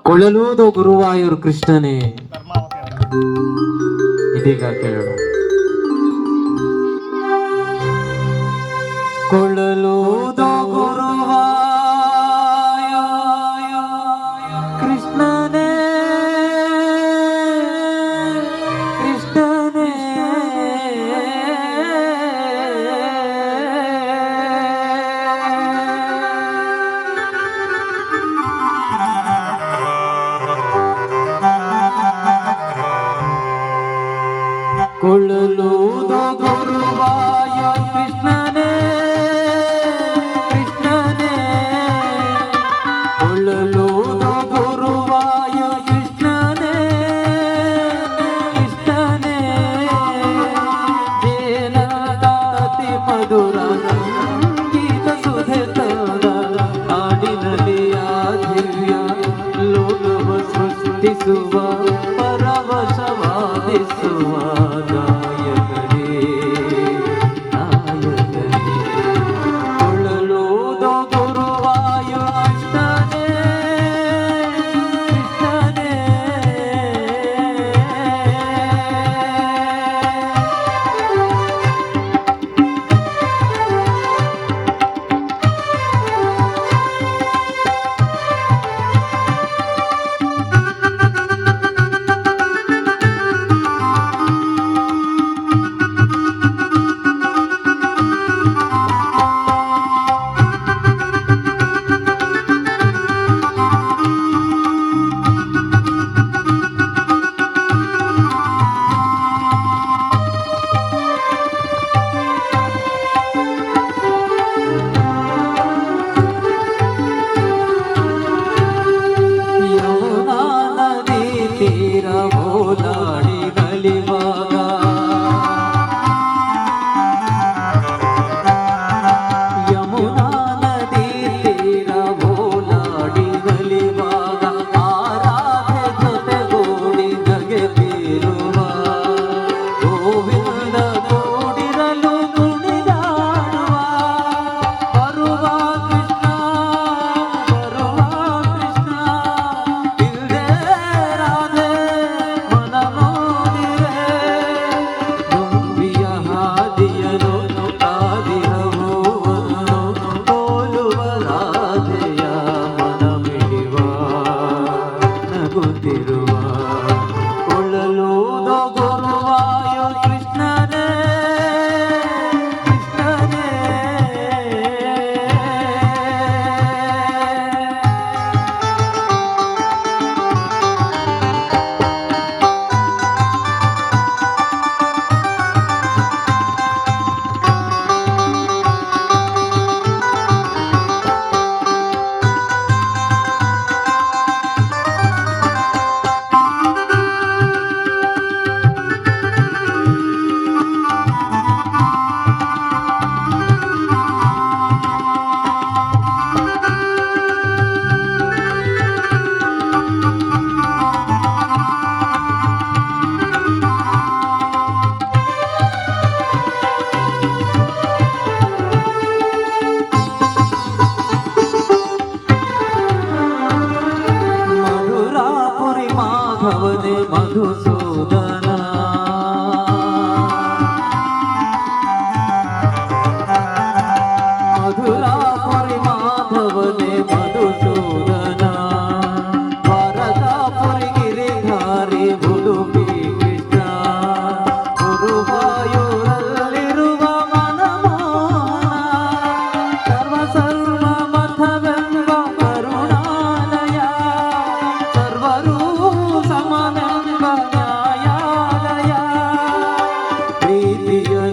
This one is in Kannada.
ಕೊಳ್ಳಲೂದು ಗುರುವಾಯೂರು ಕೃಷ್ಣನೇ. ಇದೀಗ ಕೇಳೋಣ. ಕೊಳ್ಳಲೂದು ಸೃಷ್ಟಿಸುವ ಪರವಶವಾದಿಸುವ